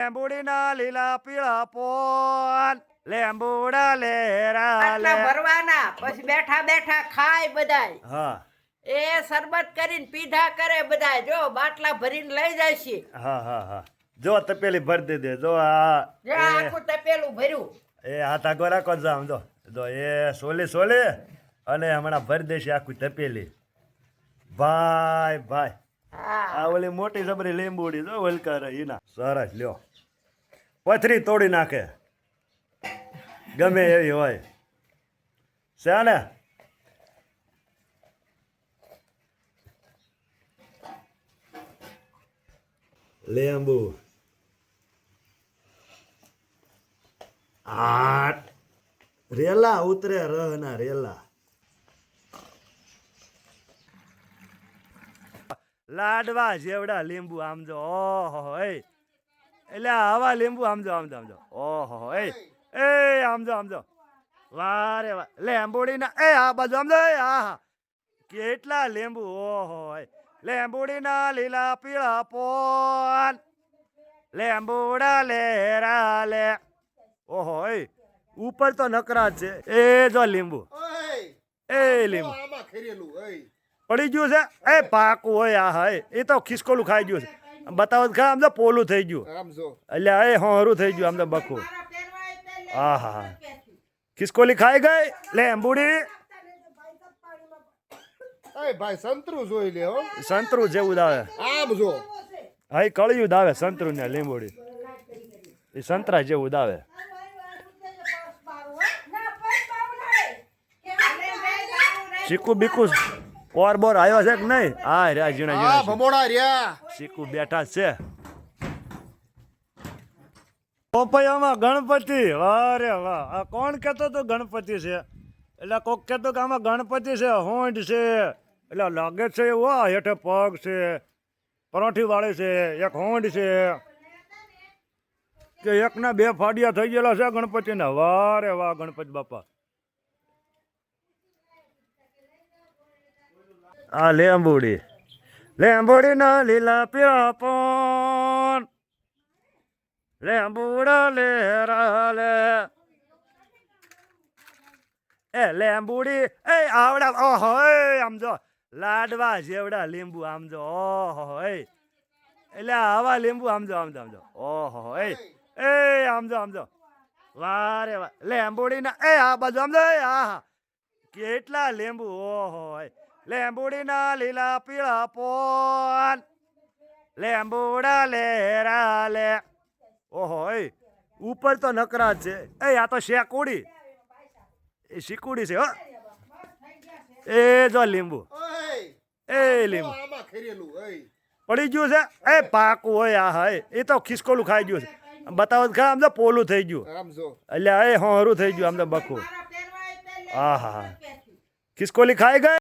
લેંબુડીના લીલા પીળા પોન લેંબુડા લેરા લે. ભરવાના પછી બેઠા બેઠા ખાય બધાય. હા. એ શરબત કરીને પીધા કરે બધાય. જો બાટલા ભરીને લઈ જાય છે. હા હા હા. જો તપેલી ભરી દીધી જો આ જો આખું તપેલું ભર્યું. એ હાથ આગો રાખો જ જો. જો એ સોલી સોલી. અને હમણાં ભરી દેશે આખું તપેલી. ભાઈ ભાઈ. આ ઓલી મોટી જબરી લીંબુડી જો વલકાર એના સરસ લ્યો. પથરી તોડી નાખે. ગમે એવી હોય. છે ને લીંબુ આઠ રેલા ઉતરે રહના રેલા. લાડવા જેવડા લીંબુ આમ જો ઓહો એ એટલે આવા લીંબુ આમજો આમજો આમ જો ઓહો એ. એ આમજો આમજો વારે વાહ ના એ આ બાજુ આમજો એ એ આહા કેટલા લીંબુ ઓહો એ. લેંબુડીના લીલા પીળા પોન. લેંબુડા લેરા લે ઓહો એ. ઉપર તો નકરા છે. એ જો લીંબુ. એ લીંબુ. પડી ગયું છે. એ પાકું હોય આ હા એ તો ખિસકોલું ખાઈ ગયું છે. બતાવો ખરા આમ તો પોલું થઈ ગયું. એટલે એ હોરું થઈ ગયું આમ તો બખું. હા હા. હા ખિસકોલી ખાઈ ગઈ? લે એમ્બુડી એ ભાઈ સંતરું જોઈ લે સંતરું જેવું દાવે આમ જો. હા એ કળિયું દાવે સંતરું ને લીંબુડી. એ સંતરા જેવું દાવે ચીકુ બીકુ પોર બોર આવ્યો છે કે નહીં? હા રહ્યા જીણા જીણા ભમોડા રહ્યા. શીકુ બેઠા છે. પોપૈયામાં ગણપતિ. વારે વાહ. આ કોણ કહેતો તો ગણપતિ છે? એટલે કોક કહેતો કે આમાં ગણપતિ છે હોંડ છે. એટલે લાગે છે વાહ હેઠે પગ છે પરોઠી વાળી છે એક હોંડ છે. કે એકના બે ફાડિયા થઈ ગયેલા છે ગણપતિના. વારે વાહ ગણપતિ બાપા. આ લેંબુડી લેંબુડી ના લીલા પીળા પોન. લેંબુડા લેરા લે એ લેંબુડી એ આવડા, ઓ એ આમ જો. લાડવા જેવડા લીંબુ, આમ જો ઓહો એ એટલે આવા લીંબુ, આમ જો આમ જો આમ જો. ઓહો એ એ આમ જો આમ જો. વારે વાહ લેંબુડી ના એ આ બાજુ આમ એ આહા કેટલા લીંબુ, ઓ એ લેંબુડી ના લીલા પીળા પોન. લેંબુડા લેરા લે. ઓહો એ ઉપર તો નકરા જ છે. એ આ તો શેકુડી. એ શીકુડી છે હો. એ જો લીંબુ. એ લીંબુ. આમાં ખેરેલું ઓય. પડી ગયું છે? એ પાકું હોય આ હા એ. તો ખિસકોલું ખાઈ ગયું છે. બતાવો તો ખરા આમ તો પોલું થઈ ગયું. એટલે એ હોરું થઈ ગયું આમ તો બખું. આ હા હા ખિસકોલી ખાઈ ગઈ?